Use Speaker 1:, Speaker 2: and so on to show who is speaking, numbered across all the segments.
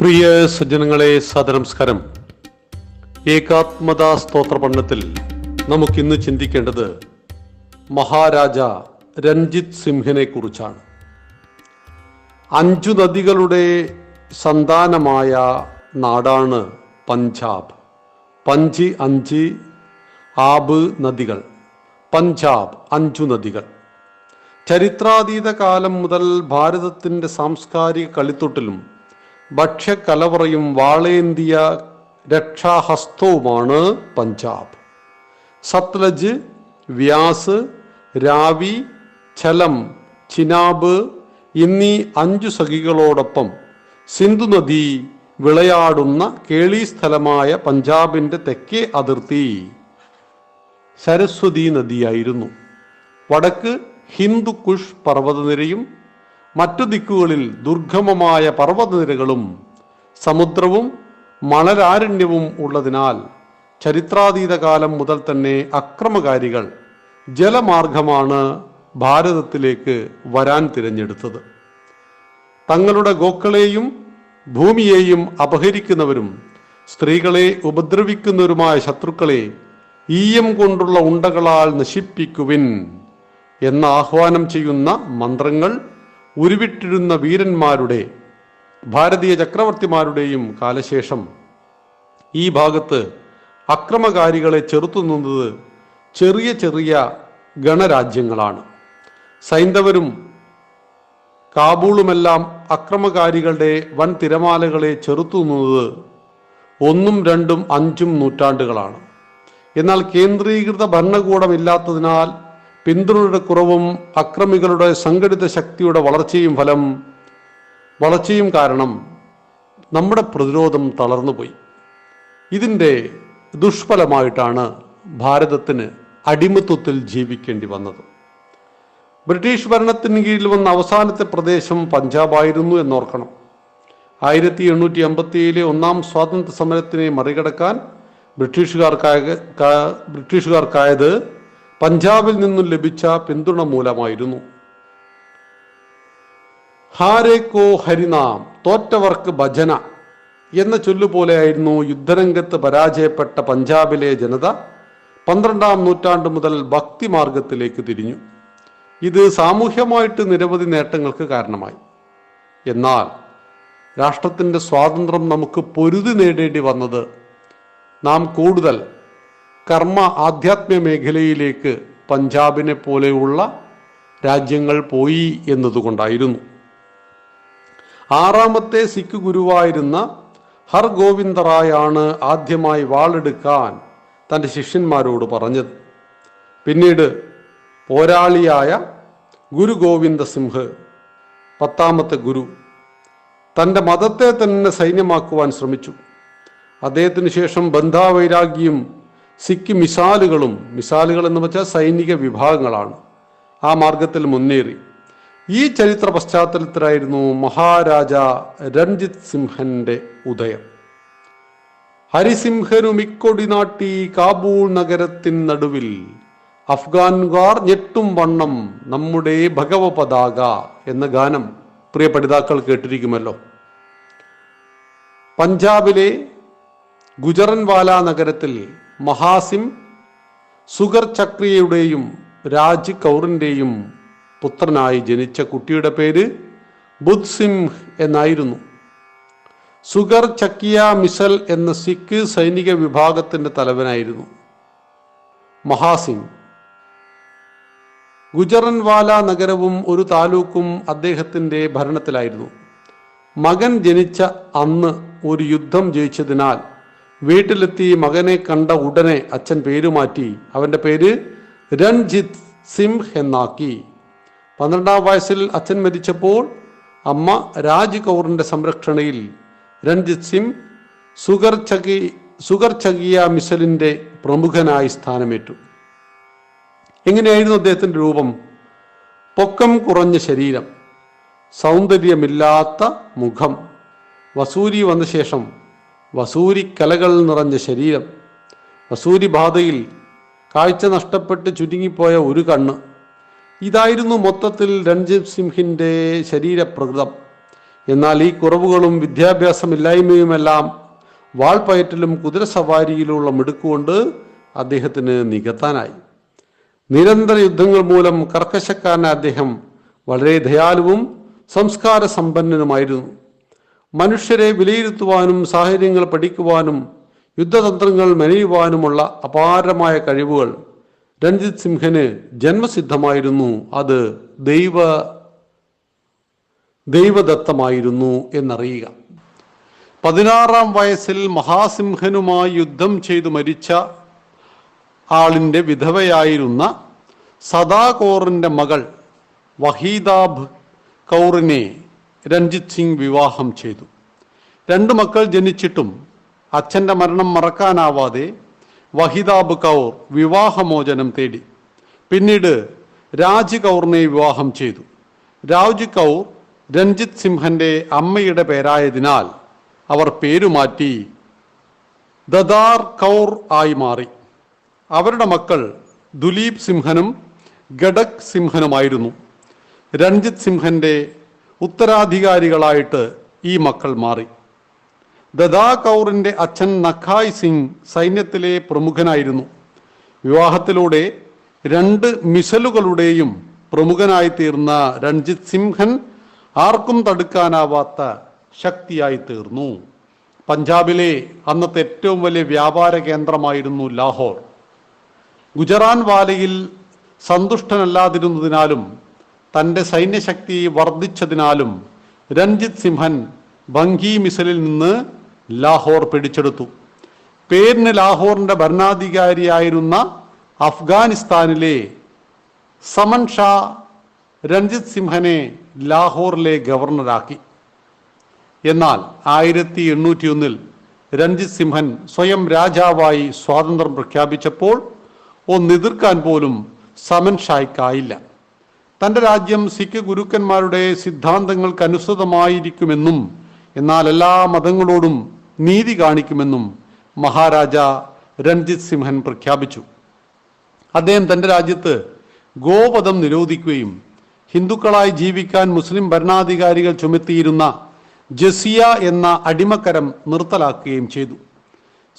Speaker 1: പ്രിയ സജ്ജനങ്ങളെ സദനമസ്കാരം ഏകാത്മതാ സ്തോത്ര പഠനത്തിൽ നമുക്കിന്ന് ചിന്തിക്കേണ്ടത് മഹാരാജ രഞ്ജിത് സിംഹിനെ കുറിച്ചാണ്. അഞ്ചു നദികളുടെ സന്താനമായ നാടാണ് പഞ്ചാബ്. പഞ്ച് അഞ്ച് ആബ് നദികൾ പഞ്ചാബ് അഞ്ചു നദികൾ. ചരിത്രാതീത കാലം മുതൽ ഭാരതത്തിന്റെ സാംസ്കാരിക കളിത്തൊട്ടിലും ഭക്ഷ്യക്കലവറയും വാളേന്തിയ രക്ഷാഹസ്തവുമാണ് പഞ്ചാബ്. സത്ലജ് വ്യാസ് രാവി ഛലം ചിനാബ് എന്നീ അഞ്ചു സഖികളോടൊപ്പം സിന്ധു നദി വിളയാടുന്ന കേളി സ്ഥലമായ പഞ്ചാബിന്റെ തെക്കേ അതിർത്തി സരസ്വതി നദിയായിരുന്നു. വടക്ക് ഹിന്ദുക്കുഷ് പർവതനിരയും മറ്റു ദിക്കുകളിൽ ദുർഗമമായ പർവതനിരകളും സമുദ്രവും മണലാരണ്യവും ഉള്ളതിനാൽ ചരിത്രാതീത കാലം മുതൽ തന്നെ അക്രമകാരികൾ ജലമാർഗമാണ് ഭാരതത്തിലേക്ക് വരാൻ തിരഞ്ഞെടുത്തത്. തങ്ങളുടെ ഗോക്കളെയും ഭൂമിയെയും അപഹരിക്കുന്നവരും സ്ത്രീകളെ ഉപദ്രവിക്കുന്നവരുമായ ശത്രുക്കളെ ഈയം കൊണ്ടുള്ള ഉണ്ടകളാൽ നശിപ്പിക്കുവിൻ എന്ന ആഹ്വാനം ചെയ്യുന്ന മന്ത്രങ്ങൾ ഉരുവിട്ടിരുന്ന വീരന്മാരുടെ ഭാരതീയ ചക്രവർത്തിമാരുടെയും കാലശേഷം ഈ ഭാഗത്ത് അക്രമകാരികളെ ചെറുത്തുനിന്നത് ചെറിയ ചെറിയ ഗണരാജ്യങ്ങളാണ്. സൈന്ധവരും കാബൂളുമെല്ലാം അക്രമകാരികളുടെ വൻ തിരമാലകളെ ചെറുത്തുനിന്നത് ഒന്നും രണ്ടും അഞ്ചും നൂറ്റാണ്ടുകളാണ്. എന്നാൽ കേന്ദ്രീകൃത ഭരണകൂടമില്ലാത്തതിനാൽ പിന്തുണയുടെ കുറവും അക്രമികളുടെ സംഘടിത ശക്തിയുടെ വളർച്ചയും ഫലം വളർച്ചയും കാരണം നമ്മുടെ പ്രതിരോധം തളർന്നുപോയി. ഇതിന്റെ ദുഷ്ഫലമായിട്ടാണ് ഭാരതത്തിന് അടിമത്വത്തിൽ ജീവിക്കേണ്ടി വന്നത്. ബ്രിട്ടീഷ് ഭരണത്തിന് കീഴിൽ വന്ന അവസാനത്തെ പ്രദേശം പഞ്ചാബായിരുന്നു എന്നോർക്കണം. ആയിരത്തി എണ്ണൂറ്റി അമ്പത്തിയേഴിലെ ഒന്നാം സ്വാതന്ത്ര്യ സമരത്തിനെ മറികടക്കാൻ ബ്രിട്ടീഷുകാർക്കായ ബ്രിട്ടീഷുകാർക്കായത് പഞ്ചാബിൽ നിന്നും ലഭിച്ച പിന്തുണ മൂലമായിരുന്നു. ഹാരേ കോ ഹരിനാം തോറ്റവർക്ക് ഭജന എന്ന ചൊല്ലുപോലെയായിരുന്നു യുദ്ധരംഗത്ത് പരാജയപ്പെട്ട പഞ്ചാബിലെ ജനത പന്ത്രണ്ടാം നൂറ്റാണ്ട് മുതൽ ഭക്തി മാർഗത്തിലേക്ക് തിരിഞ്ഞു. ഇത് സാമൂഹ്യമായിട്ട് നിരവധി നേട്ടങ്ങൾക്ക് കാരണമായി. എന്നാൽ രാഷ്ട്രത്തിന്റെ സ്വാതന്ത്ര്യം നമുക്ക് പൊരുതി നേടേണ്ടി വന്നത് നാം കൂടുതൽ കർമ്മ ആധ്യാത്മ മേഖലയിലേക്ക് പഞ്ചാബിനെ പോലെയുള്ള രാജ്യങ്ങൾ പോയി എന്നതുകൊണ്ടായിരുന്നു. ആറാമത്തെ സിഖ് ഗുരുവായിരുന്ന ഹർ ഗോവിന്ദറായാണ് ആദ്യമായി വാളെടുക്കാൻ തന്റെ ശിഷ്യന്മാരോട് പറഞ്ഞത്. പിന്നീട് പോരാളിയായ ഗുരു ഗോവിന്ദ സിംഹ് പത്താമത്തെ ഗുരു തന്റെ മതത്തെ തന്നെ സൈന്യമാക്കുവാൻ ശ്രമിച്ചു. അദ്ദേഹത്തിന് ശേഷം ബന്ധാവൈരാഗ്യം സിഖ് മിസാലുകളും മിസാലുകൾ എന്ന് വെച്ചാൽ സൈനിക വിഭാഗങ്ങളാണ്. ആ മാർഗത്തിൽ മുന്നേറി. ഈ ചരിത്ര പശ്ചാത്തലത്തിലായിരുന്നു മഹാരാജ രഞ്ജിത് സിംഹന്റെ ഉദയം. ഹരിസിംഹനുമിക്കൊടി നാട്ടി കാബൂൾ നഗരത്തിൻ നടുവിൽ അഫ്ഗാൻകാർ ഞെട്ടും വണ്ണം നമ്മുടെ ഭഗവ പതാക എന്ന ഗാനം പ്രിയ പഠിതാക്കൾ കേട്ടിരിക്കുമല്ലോ. പഞ്ചാബിലെ ഗുജറൻവാല നഗരത്തിൽ മഹാസിം സുഗർ ചക്രിയയുടെയും രാജ് കൗറിന്റെയും പുത്രനായി ജനിച്ച കുട്ടിയുടെ പേര് ബുദ്ധ് സിംഹ് എന്നായിരുന്നു. സുഗർ ചക്കിയ മിസൽ എന്ന സിഖ് സൈനിക വിഭാഗത്തിന്റെ തലവനായിരുന്നു. മഹാസിംഗ് ഗുജറൻവാല നഗരവും ഒരു താലൂക്കും അദ്ദേഹത്തിന്റെ ഭരണത്തിലായിരുന്നു. മകൻ ജനിച്ച അന്ന് ഒരു യുദ്ധം ജയിച്ചതിനാൽ വീട്ടിലെത്തി മകനെ കണ്ട ഉടനെ അച്ഛൻ പേരുമാറ്റി അവന്റെ പേര് രൺജിത് സിംഹ് എന്നാക്കി. പന്ത്രണ്ടാം വയസ്സിൽ അച്ഛൻ മരിച്ചപ്പോൾ അമ്മ രാജ് കൗറിന്റെ സംരക്ഷണയിൽ രഞ്ജിത് സിംഗ് സുഗർ ചകി സുഗർ ചകിയ മിസലിന്റെ പ്രമുഖനായി സ്ഥാനമേറ്റു. എങ്ങനെയായിരുന്നു അദ്ദേഹത്തിന്റെ രൂപം. പൊക്കം കുറഞ്ഞ ശരീരം സൗന്ദര്യമില്ലാത്ത മുഖം. വസൂരി വന്ന ശേഷം വസൂരി കലകൾ നിറഞ്ഞ ശരീരം വസൂരി ബാധയിൽ കാഴ്ച നഷ്ടപ്പെട്ട് ചുരുങ്ങിപ്പോയ ഒരു കണ്ണ്. ഇതായിരുന്നു മൊത്തത്തിൽ രൺജിത് സിംഹിന്റെ ശരീരപ്രകൃതം. എന്നാൽ ഈ കുറവുകളും വിദ്യാഭ്യാസമില്ലായ്മയുമെല്ലാം വാൾപയറ്റിലും കുതിരസവാരിയിലുള്ള മിടുക്കുകൊണ്ട് അദ്ദേഹത്തിന് നികത്താനായി. നിരന്തര യുദ്ധങ്ങൾ മൂലം കർക്കശക്കാരനായ അദ്ദേഹം വളരെ ദയാലുവും സംസ്കാര സമ്പന്നനുമായിരുന്നു മനുഷ്യരെ വിലയിരുത്തുവാനും സാഹചര്യങ്ങൾ പഠിക്കുവാനും യുദ്ധതന്ത്രങ്ങൾ മെനയുവാനുമുള്ള അപാരമായ കഴിവുകൾ. രഞ്ജിത് സിംഹന് ജന്മസിദ്ധമായിരുന്നു. അത് ദൈവ ദൈവദത്തമായിരുന്നു എന്നറിയുക. പതിനാറാം വയസ്സിൽ മഹാസിംഹനുമായി യുദ്ധം ചെയ്തു മരിച്ച ആളിന്റെ വിധവയായിരുന്ന സദാകോറിന്റെ മകൾ വഹീദാബ് കൗറിനെ രഞ്ജിത് സിംഗ് വിവാഹം ചെയ്തു. രണ്ട് മക്കൾ ജനിച്ചിട്ടും അച്ഛന്റെ മരണം മറക്കാനാവാതെ വഹിദാബ് കൗർ വിവാഹമോചനം തേടി. പിന്നീട് രാജ് കൗറിനെ വിവാഹം ചെയ്തു. രാജ് കൗർ രഞ്ജിത് സിംഹന്റെ അമ്മയുടെ പേരായതിനാൽ അവർ പേരുമാറ്റി ദദാർ കൗർ ആയി മാറി. അവരുടെ മക്കൾ ദുലീപ് സിംഹനും ഗഡക് സിംഹനുമായിരുന്നു. രഞ്ജിത് സിംഹന്റെ ഉത്തരാധികാരികളായിട്ട് ഈ മക്കൾ മാറി. ദദാ കൗറിന്റെ അച്ഛൻ നഖായ് സിംഗ് സൈന്യത്തിലെ പ്രമുഖനായിരുന്നു. വിവാഹത്തിലൂടെ രണ്ട് മിസലുകളുടെയും പ്രമുഖനായി തീർന്ന രഞ്ജിത് സിംഹൻ ആർക്കും തടുക്കാനാവാത്ത ശക്തിയായി തീർന്നു പഞ്ചാബിലെ അന്നത്തെ ഏറ്റവും വലിയ വ്യാപാര കേന്ദ്രമായിരുന്നു ലാഹോർ. ഗുജറാൻ വാലയിൽ സന്തുഷ്ടനല്ലാതിരുന്നതിനാലും തന്റെ സൈന്യശക്തി വർദ്ധിച്ചതിനാലും രഞ്ജിത് സിംഹൻ ബംഗി മിസലിൽ നിന്ന് ലാഹോർ പിടിച്ചെടുത്തു. പേരിന് ലാഹോറിന്റെ ഭരണാധികാരിയായിരുന്ന അഫ്ഗാനിസ്ഥാനിലെ സമൻ ഷാ രഞ്ജിത് സിംഹനെ ലാഹോറിലെ ഗവർണറാക്കി. എന്നാൽ ആയിരത്തി എണ്ണൂറ്റി ഒന്നിൽ രഞ്ജിത് സിംഹൻ സ്വയം രാജാവായി സ്വാതന്ത്ര്യം പ്രഖ്യാപിച്ചപ്പോൾ ഒന്നെതിർക്കാൻ പോലും സമൻ ഷായ്ക്കായില്ല. തന്റെ രാജ്യം സിഖ് ഗുരുക്കന്മാരുടെ സിദ്ധാന്തങ്ങൾക്ക് അനുസൃതമായിരിക്കുമെന്നും എന്നാൽ എല്ലാ മതങ്ങളോടും നീതി കാണിക്കുമെന്നും മഹാരാജ രഞ്ജിത് സിംഹൻ പ്രഖ്യാപിച്ചു. അദ്ദേഹം തന്റെ രാജ്യത്ത് ഗോപദം നിരോധിക്കുകയും ഹിന്ദുക്കളായി ജീവിക്കാൻ മുസ്ലിം ഭരണാധികാരികൾ ചുമത്തിയിരുന്ന ജസിയ എന്ന അടിമക്കരം നിർത്തലാക്കുകയും ചെയ്തു.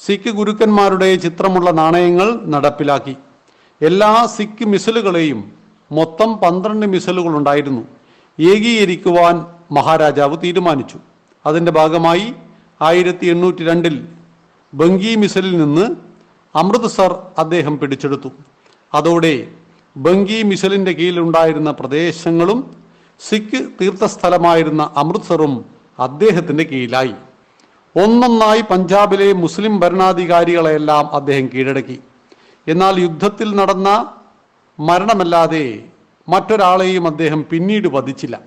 Speaker 1: സിഖ് ഗുരുക്കന്മാരുടെ ചിത്രമുള്ള നാണയങ്ങൾ നടപ്പിലാക്കി. എല്ലാ സിഖ് മിസലുകളെയും മൊത്തം പന്ത്രണ്ട് മിസലുകൾ ഉണ്ടായിരുന്നു. ഏകീകരിക്കുവാൻ മഹാരാജാവ് തീരുമാനിച്ചു. അതിന്റെ ഭാഗമായി ആയിരത്തി എണ്ണൂറ്റി രണ്ടിൽ ബംഗി മിസലിൽ നിന്ന് അമൃത്സർ അദ്ദേഹം പിടിച്ചെടുത്തു. അതോടെ ബംഗി മിസലിന്റെ കീഴിലുണ്ടായിരുന്ന പ്രദേശങ്ങളും സിഖ് തീർത്ഥസ്ഥലമായിരുന്ന അമൃത്സറും അദ്ദേഹത്തിന്റെ കീഴിലായി. ഒന്നൊന്നായി പഞ്ചാബിലെ മുസ്ലിം ഭരണാധികാരികളെല്ലാം അദ്ദേഹം കീഴടക്കി. എന്നാൽ യുദ്ധത്തിൽ നടന്ന മരണമല്ലാതെ മറ്റൊരാളെയും അദ്ദേഹം പിന്നീട് വധിച്ചില്ല.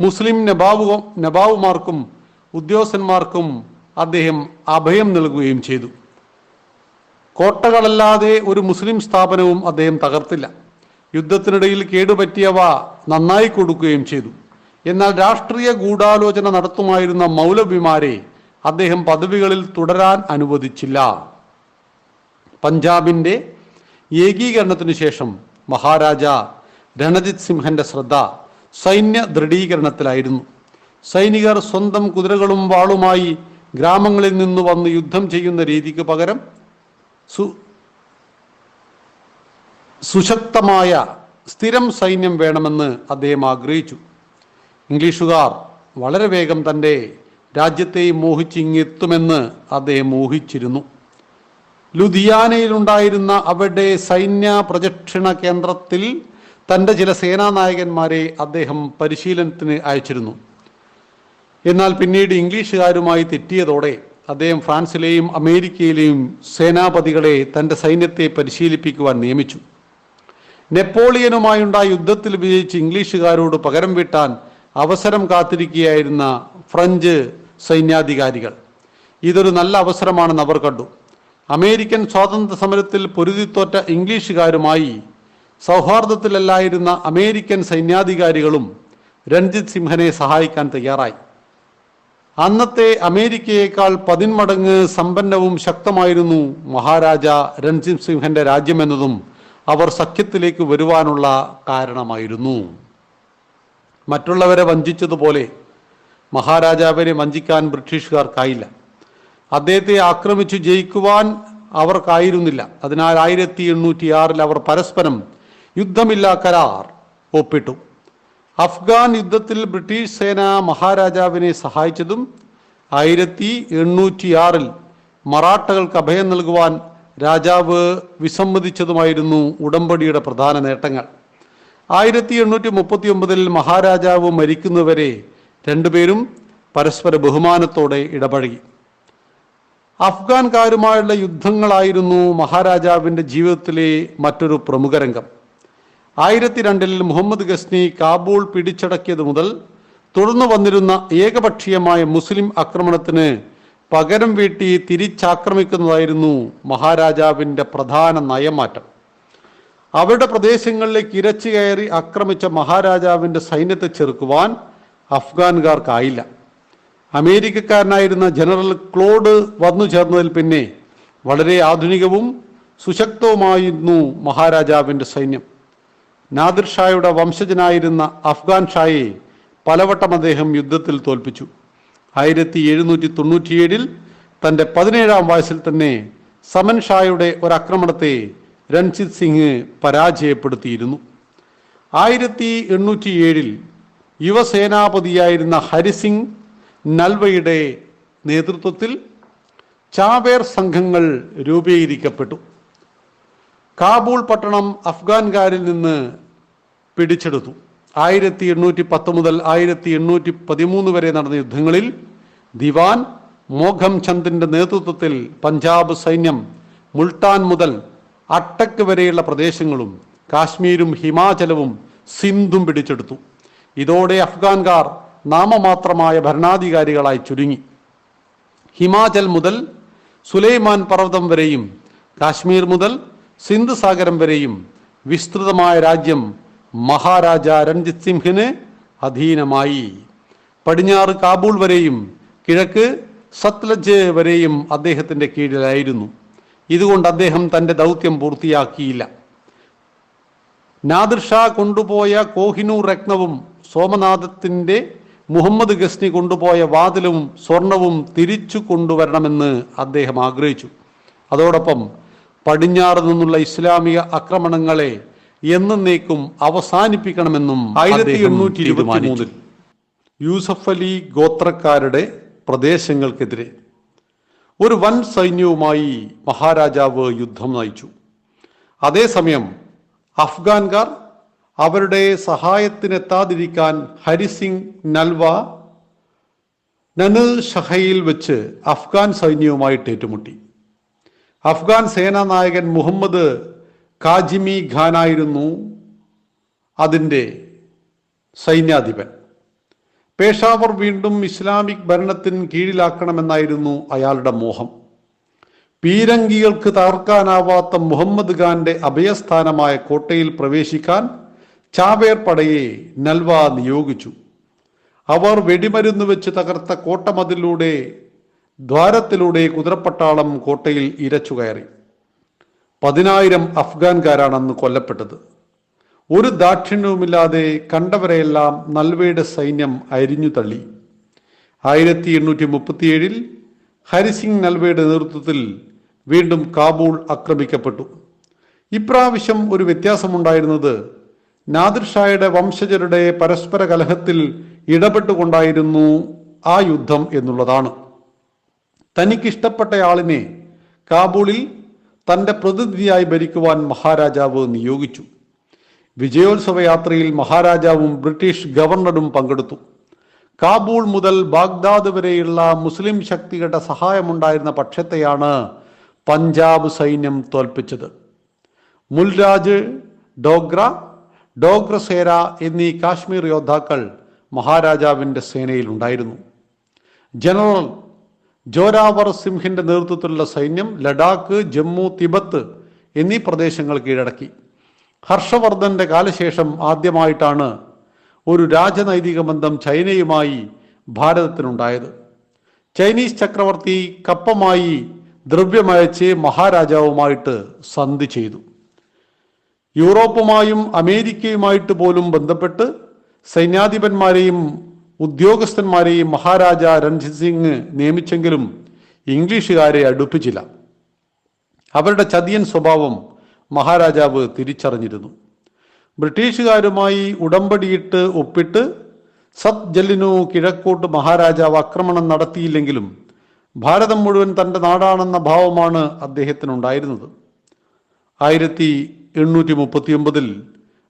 Speaker 1: മുസ്ലിം നബാവു നബാവുമാർക്കും ഉദ്യോഗസ്ഥന്മാർക്കും അദ്ദേഹം അഭയം നൽകുകയും ചെയ്തു. കോട്ടകളല്ലാതെ ഒരു മുസ്ലിം സ്ഥാപനവും അദ്ദേഹം തകർത്തില്ല. യുദ്ധത്തിനിടയിൽ കേടുപറ്റിയവ നന്നായി കൊടുക്കുകയും ചെയ്തു. എന്നാൽ രാഷ്ട്രീയ ഗൂഢാലോചന നടത്തുമായിരുന്ന മൗലവിമാരെ അദ്ദേഹം പദവികളിൽ തുടരാൻ അനുവദിച്ചില്ല. പഞ്ചാബിന്റെ ഏകീകരണത്തിനു ശേഷം മഹാരാജ രണജിത് സിംഹന്റെ ശ്രദ്ധ സൈന്യ ദൃഢീകരണത്തിലായിരുന്നു. സൈനികർ സ്വന്തം കുതിരകളും വാളുമായി ഗ്രാമങ്ങളിൽ നിന്ന് വന്ന് യുദ്ധം ചെയ്യുന്ന രീതിക്ക് പകരം സു സുശക്തമായ സ്ഥിരം സൈന്യം വേണമെന്ന് അദ്ദേഹം ആഗ്രഹിച്ചു. ഇംഗ്ലീഷുകാർ വളരെ വേഗം തന്റെ രാജ്യത്തെ മോഹിച്ച് ഇങ്ങെത്തുമെന്ന് അദ്ദേഹം മോഹിച്ചിരുന്നു ലുധിയാനയിലുണ്ടായിരുന്ന അവരുടെ സൈന്യ പ്രദക്ഷിണ കേന്ദ്രത്തിൽ തന്റെ ചില സേനാനായകന്മാരെ അദ്ദേഹം പരിശീലനത്തിന് അയച്ചിരുന്നു. എന്നാൽ പിന്നീട് ഇംഗ്ലീഷുകാരുമായി തെറ്റിയതോടെ അദ്ദേഹം ഫ്രാൻസിലെയും അമേരിക്കയിലെയും സേനാപതികളെ തന്റെ സൈന്യത്തെ പരിശീലിപ്പിക്കുവാൻ നിയമിച്ചു. നെപ്പോളിയനുമായുണ്ടായ യുദ്ധത്തിൽ വിജയിച്ച് ഇംഗ്ലീഷുകാരോട് പകരം വീട്ടാൻ അവസരം കാത്തിരിക്കുകയായിരുന്ന ഫ്രഞ്ച് സൈന്യാധികാരികൾ. ഇതൊരു നല്ല അവസരമാണെന്ന് അവർ കണ്ടു. അമേരിക്കൻ സ്വാതന്ത്ര്യ സമരത്തിൽ പൊരുതിത്തോറ്റ ഇംഗ്ലീഷുകാരുമായി സൗഹാർദ്ദത്തിലല്ലായിരുന്ന അമേരിക്കൻ സൈന്യാധികാരികളും രഞ്ജിത് സിംഹനെ സഹായിക്കാൻ തയ്യാറായി. അന്നത്തെ അമേരിക്കയേക്കാൾ പതിന്മടങ്ങ് സമ്പന്നവും ശക്തമായിരുന്നു മഹാരാജ രൺജിത് സിംഹന്റെ രാജ്യമെന്നതും അവർ സഖ്യത്തിലേക്ക് വരുവാനുള്ള കാരണമായിരുന്നു. മറ്റുള്ളവരെ വഞ്ചിച്ചതുപോലെ മഹാരാജാവിനെ വഞ്ചിക്കാൻ ബ്രിട്ടീഷുകാർക്കായില്ല. അദ്ദേഹത്തെ ആക്രമിച്ചു ജയിക്കുവാൻ അവർക്കായിരുന്നില്ല. അതിനാൽ ആയിരത്തി എണ്ണൂറ്റി ആറിൽ അവർ പരസ്പരം യുദ്ധമില്ലാ കരാർ ഒപ്പിട്ടു. അഫ്ഗാൻ യുദ്ധത്തിൽ ബ്രിട്ടീഷ് സേന മഹാരാജാവിനെ സഹായിച്ചതും ആയിരത്തി എണ്ണൂറ്റിയാറിൽ മറാഠകൾക്ക് അഭയം നൽകുവാൻ രാജാവ് വിസമ്മതിച്ചതുമായിരുന്നു ഉടമ്പടിയുടെ പ്രധാന നേട്ടങ്ങൾ. ആയിരത്തി എണ്ണൂറ്റി മുപ്പത്തി ഒമ്പതിൽ മഹാരാജാവ് മരിക്കുന്നവരെ രണ്ടുപേരും പരസ്പര ബഹുമാനത്തോടെ ഇടപഴകി. അഫ്ഗാൻകാരുമായുള്ള യുദ്ധങ്ങളായിരുന്നു മഹാരാജാവിന്റെ ജീവിതത്തിലെ മറ്റൊരു പ്രമുഖ രംഗം ആയിരത്തി രണ്ടിൽ മുഹമ്മദ് ഗസ്നി കാബൂൾ പിടിച്ചടക്കിയത് മുതൽ തുടർന്നു വന്നിരുന്ന ഏകപക്ഷീയമായ മുസ്ലിം ആക്രമണത്തിന് പകരം വീട്ടി തിരിച്ചാക്രമിക്കുന്നതായിരുന്നു മഹാരാജാവിന്റെ പ്രധാന നയമാറ്റം. അവരുടെ പ്രദേശങ്ങളിലേക്ക് ഇരച്ചു കയറി ആക്രമിച്ച മഹാരാജാവിന്റെ സൈന്യത്തെ ചെറുക്കുവാൻ അഫ്ഗാൻകാർക്കായില്ല. അമേരിക്കക്കാരനായിരുന്ന ജനറൽ ക്ലോഡ് വന്നു ചേർന്നതിൽ പിന്നെ വളരെ ആധുനികവും സുശക്തവുമായിരുന്നു മഹാരാജാവിന്റെ സൈന്യം. നാദിർ ഷായുടെ വംശജനായിരുന്ന അഫ്ഗാൻ ഷായെ പലവട്ടം അദ്ദേഹം യുദ്ധത്തിൽ തോൽപ്പിച്ചു. ആയിരത്തി എഴുന്നൂറ്റി തൊണ്ണൂറ്റിയേഴിൽ തന്റെ പതിനേഴാം വയസ്സിൽ തന്നെ സമൻ ഷായുടെ ഒരാക്രമണത്തെ രൺജിത് സിംഗ് പരാജയപ്പെടുത്തിയിരുന്നു. ആയിരത്തി എണ്ണൂറ്റി ഏഴിൽ യുവസേനാപതിയായിരുന്ന ഹരിസിംഗ് നൽവയുടെ നേതൃത്വത്തിൽ ചാവേർ സംഘങ്ങൾ രൂപീകരിക്കപ്പെട്ടു. കാബൂൾ പട്ടണം അഫ്ഗാൻകാരിൽ നിന്ന് പിടിച്ചെടുത്തു. ആയിരത്തി എണ്ണൂറ്റി പത്ത് മുതൽ ആയിരത്തി എണ്ണൂറ്റി പതിമൂന്ന് വരെ നടന്ന യുദ്ധങ്ങളിൽ ദിവാൻ മോഘം ചന്ദിന്റെ നേതൃത്വത്തിൽ പഞ്ചാബ് സൈന്യം മുൾട്ടാൻ മുതൽ അട്ടക്ക് വരെയുള്ള പ്രദേശങ്ങളും കാശ്മീരും ഹിമാചലവും സിന്ധും പിടിച്ചെടുത്തു. ഇതോടെ അഫ്ഗാൻകാർ നാമമാത്രമായ ഭരണാധികാരികളായി ചുരുങ്ങി. ഹിമാചൽ മുതൽ സുലൈമാൻ പർവതം വരെയും കാശ്മീർ മുതൽ സിന്ധ് സാഗരം വരെയും വിസ്തൃതമായ രാജ്യം മഹാരാജ രൺജിത് സിംഹിന് അധീനമായി. പടിഞ്ഞാറ് കാബൂൾ വരെയും കിഴക്ക് സത്ലജ് വരെയും അദ്ദേഹത്തിന്റെ കീഴിലായിരുന്നു. ഇതുകൊണ്ട് അദ്ദേഹം തന്റെ ദൗത്യം പൂർത്തിയാക്കിയില്ല. നാദിർഷ കൊണ്ടുപോയ കോഹിനൂർ രത്നവും സോമനാഥത്തിന്റെ മുഹമ്മദ് ഗസ്നി കൊണ്ടുപോയ വാതിലും സ്വർണവും തിരിച്ചു കൊണ്ടുവരണമെന്ന് അദ്ദേഹം ആഗ്രഹിച്ചു. അതോടൊപ്പം പടിഞ്ഞാറ് നിന്നുള്ള ഇസ്ലാമിക ആക്രമണങ്ങളെ എന്നേക്കും അവസാനിപ്പിക്കണമെന്നും ആയിരത്തി എണ്ണൂറ്റി ഇരുപത്തി മൂന്നിൽ യൂസഫ് അലി ഗോത്രക്കാരുടെ പ്രദേശങ്ങൾക്കെതിരെ ഒരു വൻ സൈന്യവുമായി മഹാരാജാവ് യുദ്ധം നയിച്ചു. അതേസമയം അഫ്ഗാൻകാർ അവരുടെ സഹായത്തിനെത്താതിരിക്കാൻ ഹരിസിംഗ് നൽവ നനൽ ഷഹയിൽ വെച്ച് അഫ്ഗാൻ സൈന്യവുമായിട്ട് ഏറ്റുമുട്ടി. അഫ്ഗാൻ സേനാ നായകൻ മുഹമ്മദ് കാജിമി ഖാനായിരുന്നു അതിന്റെ സൈന്യാധിപൻ. പേഷാവർ വീണ്ടും ഇസ്ലാമിക് ഭരണത്തിന് കീഴിലാക്കണമെന്നായിരുന്നു അയാളുടെ മോഹം. പീരങ്കികൾക്ക് തകർക്കാനാവാത്ത മുഹമ്മദ് ഖാന്റെ അഭയസ്ഥാനമായ കോട്ടയിൽ പ്രവേശിക്കാൻ ചാവേർ പടയെ നൽവ നിയോഗിച്ചു. അവർ വെടിമരുന്ന് വെച്ച് തകർത്ത കോട്ടമതിലൂടെ ദ്വാരത്തിലൂടെ കുതിരപ്പട്ടാളം കോട്ടയിൽ ഇരച്ചു കയറി. പതിനായിരം അഫ്ഗാൻകാരാണ് അന്ന് കൊല്ലപ്പെട്ടത്. ഒരു ദാക്ഷിണ്യവുമില്ലാതെ കണ്ടവരെയെല്ലാം നൽവയുടെ സൈന്യം അരിഞ്ഞു തള്ളി. ആയിരത്തി എണ്ണൂറ്റി മുപ്പത്തിയേഴിൽ ഹരിസിംഗ് നൽവയുടെ നേതൃത്വത്തിൽ വീണ്ടും കാബൂൾ ആക്രമിക്കപ്പെട്ടു. ഇപ്രാവശ്യം ഒരു വ്യത്യാസമുണ്ടായിരുന്നത് നാദിർ ഷായുടെ വംശജരുടെ പരസ്പര കലഹത്തിൽ ഇടപെട്ടുകൊണ്ടായിരുന്നു ആ യുദ്ധം എന്നുള്ളതാണ്. തനിക്കിഷ്ടപ്പെട്ടയാളിനെ കാബൂളിൽ തന്റെ പ്രതിനിധിയായി ഭരിക്കുവാൻ മഹാരാജാവ് നിയോഗിച്ചു. വിജയോത്സവ യാത്രയിൽ മഹാരാജാവും ബ്രിട്ടീഷ് ഗവർണറും പങ്കെടുത്തു. കാബൂൾ മുതൽ ബാഗ്ദാദ് വരെയുള്ള മുസ്ലിം ശക്തികളുടെ സഹായമുണ്ടായിരുന്ന പക്ഷത്തെയാണ് പഞ്ചാബ് സൈന്യം തോൽപ്പിച്ചത്. മുൽരാജ് ഡോഗ്ര ഡോഗ്രസേര എന്നീ കാശ്മീർ യോദ്ധാക്കൾ മഹാരാജാവിന്റെ സേനയിൽ ഉണ്ടായിരുന്നു. ജനറൽ ജോരാവർ സിംഹിന്റെ നേതൃത്വത്തിലുള്ള സൈന്യം ലഡാക്ക് ജമ്മു തിബത്ത് എന്നീ പ്രദേശങ്ങൾ കീഴടക്കി. ഹർഷവർദ്ധന്റെ കാലശേഷം ആദ്യമായിട്ടാണ് ഒരു രാജനൈതിക ബന്ധം ചൈനയുമായി ഭാരതത്തിനുണ്ടായത്. ചൈനീസ് ചക്രവർത്തി കപ്പമായി ദ്രവ്യമയച്ച് മഹാരാജാവുമായിട്ട് സന്ധി ചെയ്തു. യൂറോപ്പുമായും അമേരിക്കയുമായിട്ട് പോലും ബന്ധപ്പെട്ട് സൈന്യാധിപന്മാരെയും ഉദ്യോഗസ്ഥന്മാരെയും മഹാരാജ രൺജിത് സിംഗ് നിയമിച്ചെങ്കിലും ഇംഗ്ലീഷുകാരെ അടുപ്പിച്ചില്ല. അവരുടെ ചതിയൻ സ്വഭാവം മഹാരാജാവ് തിരിച്ചറിഞ്ഞിരുന്നു. ബ്രിട്ടീഷുകാരുമായി ഉടമ്പടിയിട്ട് ഒപ്പിട്ട് സത് ജല്ലിനു കിഴക്കോട്ട് മഹാരാജാവ് ആക്രമണം നടത്തിയില്ലെങ്കിലും ഭാരതം മുഴുവൻ തന്റെ നാടാണെന്ന ഭാവമാണ് അദ്ദേഹത്തിനുണ്ടായിരുന്നത്. ആയിരത്തി എണ്ണൂറ്റി മുപ്പത്തി ഒമ്പതിൽ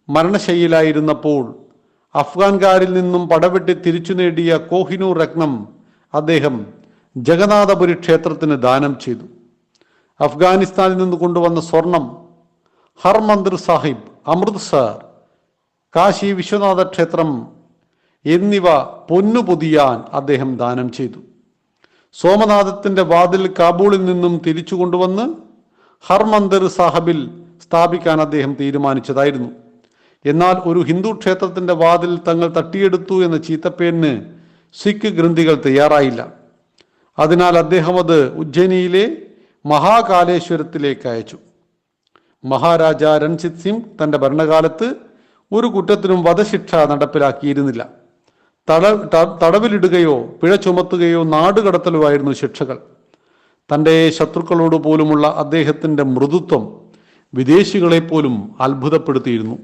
Speaker 1: മരണശൈലിയിലായിരുന്നപ്പോൾ അഫ്ഗാൻകാരിൽ നിന്നും പടവെട്ടി തിരിച്ചു നേടിയ കോഹിനൂർ രത്നം അദ്ദേഹം ജഗന്നാഥപുരി ക്ഷേത്രത്തിന് ദാനം ചെയ്തു. അഫ്ഗാനിസ്ഥാനിൽ നിന്ന് കൊണ്ടുവന്ന സ്വർണം ഹർമന്ദിർ സാഹിബ് അമൃത്സർ കാശി വിശ്വനാഥ ക്ഷേത്രം എന്നിവ പൊന്നു പൊതിയാൻ അദ്ദേഹം ദാനം ചെയ്തു. സോമനാഥത്തിന്റെ വാതിൽ കാബൂളിൽ നിന്നും തിരിച്ചു കൊണ്ടുവന്ന് ഹർമന്ദിർ സാഹിബിൽ സ്ഥാപിക്കാൻ അദ്ദേഹം തീരുമാനിച്ചതായിരുന്നു. എന്നാൽ ഒരു ഹിന്ദു ക്ഷേത്രത്തിന്റെ വാതിൽ തങ്ങൾ തട്ടിയെടുത്തു എന്ന ചീത്തപ്പേരിന് സിഖ് ഗ്രന്ഥികൾ തയ്യാറായില്ല. അതിനാൽ അദ്ദേഹം അത് ഉജ്ജയിനിയിലെ മഹാകാലേശ്വരത്തിലേക്ക് അയച്ചു. മഹാരാജ രൺജിത് സിംഗ് തന്റെ ഭരണകാലത്ത് ഒരു കുറ്റത്തിനും വധശിക്ഷ നടപ്പിലാക്കിയിരുന്നില്ല. തട തടവിലിടുകയോ പിഴ ചുമത്തുകയോ നാടുകടത്തലോ ആയിരുന്നു ശിക്ഷകൾ. തന്റെ ശത്രുക്കളോട് പോലുമുള്ള അദ്ദേഹത്തിന്റെ മൃദുത്വം വിദേശികളെ പോലും അത്ഭുതപ്പെടുത്തിയിരുന്നു.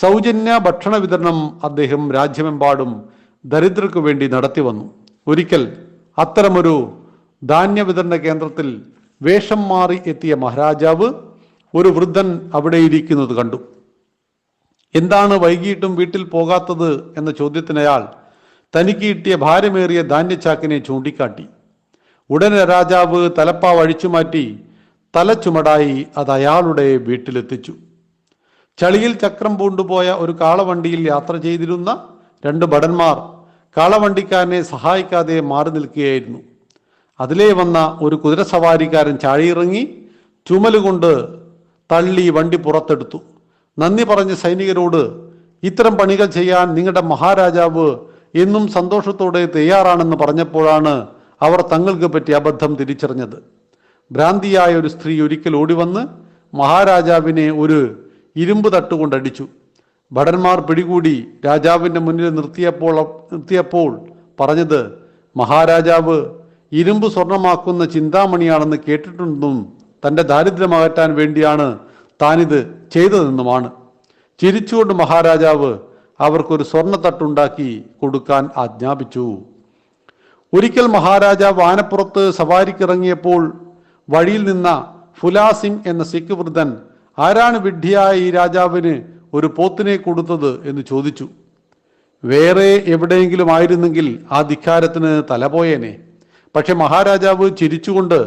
Speaker 1: സൗജന്യ ഭക്ഷണ വിതരണം അദ്ദേഹം രാജ്യമെമ്പാടും ദരിദ്രർക്ക് വേണ്ടി നടത്തി വന്നു. ഒരിക്കൽ അത്തരമൊരു ധാന്യ വിതരണ കേന്ദ്രത്തിൽ വേഷം മാറി എത്തിയ മഹാരാജാവ് ഒരു വൃദ്ധൻ അവിടെ ഇരിക്കുന്നത് കണ്ടു. എന്താണ് വൈകിട്ടും വീട്ടിൽ പോകാത്തത് എന്ന ചോദ്യത്തിനയാൾ തനിക്ക് കിട്ടിയ ഭാരമേറിയ ധാന്യച്ചാക്കിനെ ചൂണ്ടിക്കാട്ടി. ഉടനെ രാജാവ് തലപ്പാവ് അഴിച്ചുമാറ്റി തലച്ചുമടായി അത് അയാളുടെ വീട്ടിലെത്തിച്ചു. ചളിയിൽ ചക്രം പൂണ്ടുപോയ ഒരു കാളവണ്ടിയിൽ യാത്ര ചെയ്തിരുന്ന രണ്ട് ഭടന്മാർ കാളവണ്ടിക്കാരനെ സഹായിക്കാതെ മാറി നിൽക്കുകയായിരുന്നു. അതിലേ വന്ന ഒരു കുതിരസവാരിക്കാരൻ ചാഴിയിറങ്ങി ചുമലുകൊണ്ട് തള്ളി വണ്ടി പുറത്തെടുത്തു. നന്ദി പറഞ്ഞ സൈനികരോട് ഇത്തരം പണികൾ ചെയ്യാൻ നിങ്ങളുടെ മഹാരാജാവ് എന്നും സന്തോഷത്തോടെ തയ്യാറാണെന്ന് പറഞ്ഞപ്പോഴാണ് അവർ തങ്ങൾക്ക് പറ്റിയ അബദ്ധം തിരിച്ചറിഞ്ഞത്. ഭ്രാന്തിയായ ഒരു സ്ത്രീ ഒരിക്കൽ ഓടിവന്ന് മഹാരാജാവിനെ ഒരു ഇരുമ്പ് തട്ടുകൊണ്ടടിച്ചു. ഭടന്മാർ പിടികൂടി രാജാവിന്റെ മുന്നിൽ നിർത്തിയപ്പോൾ നിർത്തിയപ്പോൾ പറഞ്ഞത് മഹാരാജാവ് ഇരുമ്പ് സ്വർണമാക്കുന്ന ചിന്താമണിയാണെന്ന് കേട്ടിട്ടുണ്ടെന്നും തന്റെ ദാരിദ്ര്യം അകറ്റാൻ വേണ്ടിയാണ് താനിത് ചെയ്തതെന്നുമാണ്. ചിരിച്ചുകൊണ്ട് മഹാരാജാവ് അവർക്കൊരു സ്വർണത്തട്ടുണ്ടാക്കി കൊടുക്കാൻ ആജ്ഞാപിച്ചു. ഒരിക്കൽ മഹാരാജാവ് ആനപ്പുറത്ത് സവാരിക്കിറങ്ങിയപ്പോൾ വഴിയിൽ നിന്ന ഫുലാസിം എന്ന സിഖ് വൃദ്ധൻ ആരാണ് വിഡ്ഢിയായ ഈ രാജാവിന് ഒരു പോത്തിനെ കൊടുത്തത് എന്ന് ചോദിച്ചു. വേറെ എവിടെയെങ്കിലും ആയിരുന്നെങ്കിൽ ആ ധിക്കാരത്തിന് തലപോയേനെ പക്ഷെ മഹാരാജാവ് ചിരിച്ചുകൊണ്ട്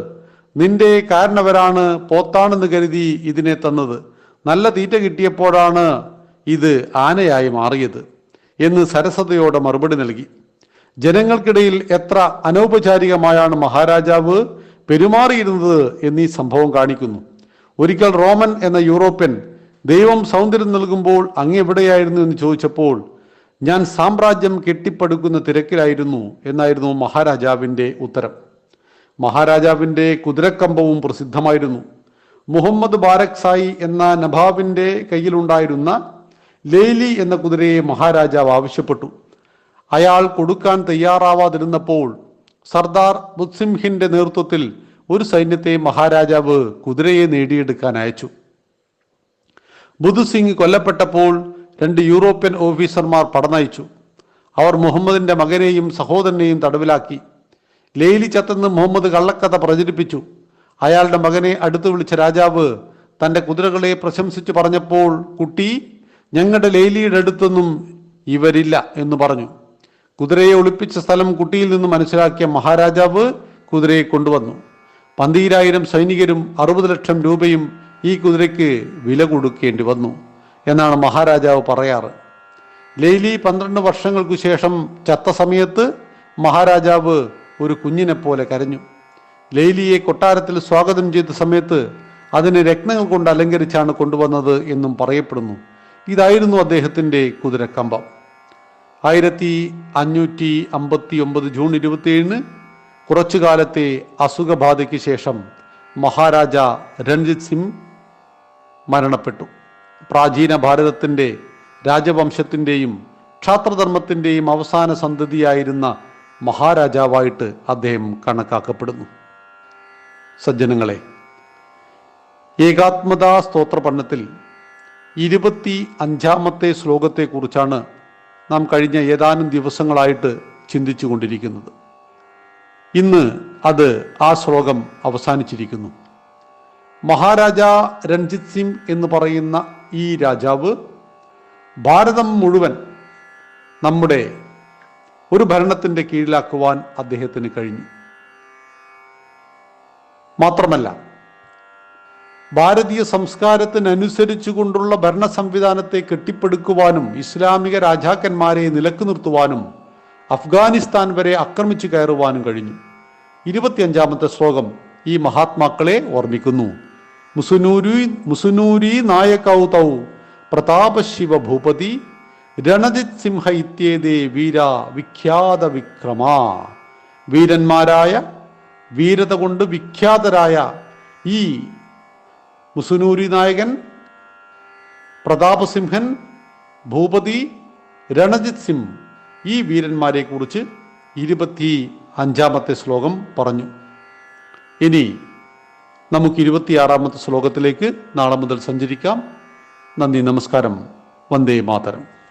Speaker 1: നിന്റെ കാരണവരാണ് പോത്താണെന്ന് കരുതി ഇതിനെ തന്നത്. നല്ല തീറ്റ കിട്ടിയപ്പോഴാണ് ഇത് ആനയായി മാറിയത് എന്ന് സരസതയോടെ മറുപടി നൽകി. ജനങ്ങൾക്കിടയിൽ എത്ര അനൗപചാരികമായാണ് മഹാരാജാവ് പെരുമാറിയിരുന്നത് എന്നീ സംഭവം കാണിക്കുന്നു. ഒരിക്കൽ റോമൻ എന്ന യൂറോപ്യൻ ദൈവം സൗന്ദര്യം നൽകുമ്പോൾ അങ്ങെവിടെയായിരുന്നു എന്ന് ചോദിച്ചപ്പോൾ ഞാൻ സാമ്രാജ്യം കെട്ടിപ്പടുക്കുന്ന തിരക്കിലായിരുന്നു എന്നായിരുന്നു മഹാരാജാവിന്റെ ഉത്തരം. മഹാരാജാവിന്റെ കുതിരക്കമ്പവും പ്രസിദ്ധമായിരുന്നു. മുഹമ്മദ് ബാരക് സായി എന്ന നബാവിന്റെ കയ്യിലുണ്ടായിരുന്ന ലേലി എന്ന കുതിരയെ മഹാരാജാവ് ആവശ്യപ്പെട്ടു. അയാൾ കൊടുക്കാൻ തയ്യാറാവാതിരുന്നപ്പോൾ സർദാർ ബുദ്സിംഹിന്റെ നേതൃത്വത്തിൽ ഒരു സൈന്യത്തെ മഹാരാജാവ് കുതിരയെ നേടിയെടുക്കാൻ അയച്ചു. ബുദ്ധുസിംഗ് സിംഗ് കൊല്ലപ്പെട്ടപ്പോൾ രണ്ട് യൂറോപ്യൻ ഓഫീസർമാർ പടനയിച്ചു അവർ മുഹമ്മദിന്റെ മകനെയും സഹോദരനെയും തടവിലാക്കി. ലേലി ചത്തെന്ന് മുഹമ്മദ് കള്ളക്കഥ പ്രചരിപ്പിച്ചു. അയാളുടെ മകനെ അടുത്തു വിളിച്ച രാജാവ് തന്റെ കുതിരകളെ പ്രശംസിച്ചു പറഞ്ഞപ്പോൾ കുട്ടി ഞങ്ങളുടെ ലേലിയുടെ അടുത്തൊന്നും ഇവരില്ല എന്ന് പറഞ്ഞു. കുതിരയെ ഒളിപ്പിച്ച സ്ഥലം കുട്ടിയിൽ നിന്ന് മനസ്സിലാക്കിയ മഹാരാജാവ് കുതിരയെ കൊണ്ടുവന്നു. പന്തിരായിരം സൈനികരും അറുപത് ലക്ഷം രൂപയും ഈ കുതിരയ്ക്ക് വില കൊടുക്കേണ്ടി വന്നു എന്നാണ് മഹാരാജാവ് പറയാറ്. ലൈലി പന്ത്രണ്ട് വർഷങ്ങൾക്കു ശേഷം ചത്ത സമയത്ത് മഹാരാജാവ് ഒരു കുഞ്ഞിനെ പോലെ കരഞ്ഞു. ലൈലിയെ കൊട്ടാരത്തിൽ സ്വാഗതം ചെയ്ത സമയത്ത് അതിനെ രത്നങ്ങൾ കൊണ്ട് അലങ്കരിച്ചാണ് കൊണ്ടുവന്നത് എന്നും പറയപ്പെടുന്നു. ഇതായിരുന്നു അദ്ദേഹത്തിന്റെ കുതിരക്കമ്പം. ആയിരത്തി അഞ്ഞൂറ്റി അമ്പത്തി ഒമ്പത് ജൂൺ ഇരുപത്തിയേഴിന് കുറച്ചു കാലത്തെ അസുഖബാധയ്ക്ക് ശേഷം മഹാരാജ രൺജിത് സിംഗ് മരണപ്പെട്ടു. പ്രാചീന ഭാരതത്തിന്റെ രാജവംശത്തിന്റെയും ക്ഷാത്രധർമ്മത്തിന്റെയും അവസാന സന്തതിയായിരുന്ന മഹാരാജാവായിട്ട് അദ്ദേഹം കണക്കാക്കപ്പെടുന്നു. സജ്ജനങ്ങളെ ഏകാത്മതാ സ്തോത്ര പഠനത്തിൽ ഇരുപത്തി അഞ്ചാമത്തെ ശ്ലോകത്തെക്കുറിച്ചാണ് നാം കഴിഞ്ഞ ഏതാനും ദിവസങ്ങളായിട്ട് ചിന്തിച്ചു കൊണ്ടിരിക്കുന്നത്. ഇന്ന് അത് ആ ശ്ലോകം അവസാനിച്ചിരിക്കുന്നു. മഹാരാജ രഞ്ജിത് സിംഗ് എന്ന് പറയുന്ന ഈ രാജാവ് ഭാരതം മുഴുവൻ നമ്മുടെ ഒരു ഭരണത്തിന്റെ കീഴിലാക്കുവാൻ അദ്ദേഹത്തിന് കഴിഞ്ഞു. മാത്രമല്ല ഭാരതീയ സംസ്കാരത്തിനനുസരിച്ചു കൊണ്ടുള്ള ഭരണ സംവിധാനത്തെ കെട്ടിപ്പടുക്കുവാനും ഇസ്ലാമിക രാജാക്കന്മാരെ നിലയ്ക്ക് നിർത്തുവാനും അഫ്ഗാനിസ്ഥാൻ വരെ ആക്രമിച്ചു കയറുവാനും കഴിഞ്ഞു. ഇരുപത്തിയഞ്ചാമത്തെ ശ്ലോകം ഈ മഹാത്മാക്കളെ ഓർമ്മിക്കുന്നു. മുസുനൂരി മുസുനൂരി നായകൗ തൗ പ്രതാപശിവ ഭൂപതി രണജിത് സിംഹ ഇത്യേതേ വീര വിഖ്യാത വിക്രമ. വീരന്മാരായ വീരത കൊണ്ട് വിഖ്യാതരായ ഈ മുസുനൂരി നായകൻ പ്രതാപസിംഹൻ ഭൂപതി രണജിത് സിംഗ് ഈ വീരന്മാരെ കുറിച്ച് ഇരുപത്തി അഞ്ചാമത്തെ ശ്ലോകം പറഞ്ഞു. ഇനി നമുക്ക് ഇരുപത്തിയാറാമത്തെ ശ്ലോകത്തിലേക്ക് നാളെ മുതൽ സഞ്ചരിക്കാം. നന്ദി നമസ്കാരം. വന്ദേ മാതരം.